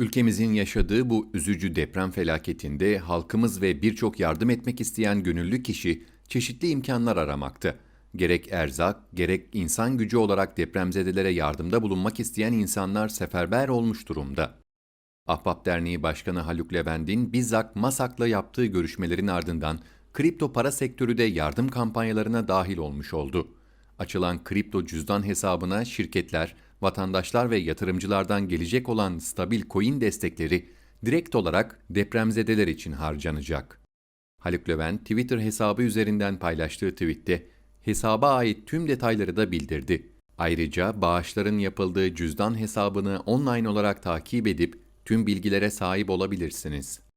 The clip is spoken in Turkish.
Ülkemizin yaşadığı bu üzücü deprem felaketinde halkımız ve birçok yardım etmek isteyen gönüllü kişi çeşitli imkanlar aramakta. Gerek erzak, gerek insan gücü olarak depremzedelere yardımda bulunmak isteyen insanlar seferber olmuş durumda. Ahbap Derneği Başkanı Haluk Levent'in bizzat MASAK'la yaptığı görüşmelerin ardından kripto para sektörü de yardım kampanyalarına dahil olmuş oldu. Açılan kripto cüzdan hesabına şirketler, vatandaşlar ve yatırımcılardan gelecek olan stabil coin destekleri direkt olarak depremzedeler için harcanacak. Haluk Levent Twitter hesabı üzerinden paylaştığı tweette hesaba ait tüm detayları da bildirdi. Ayrıca bağışların yapıldığı cüzdan hesabını online olarak takip edip tüm bilgilere sahip olabilirsiniz.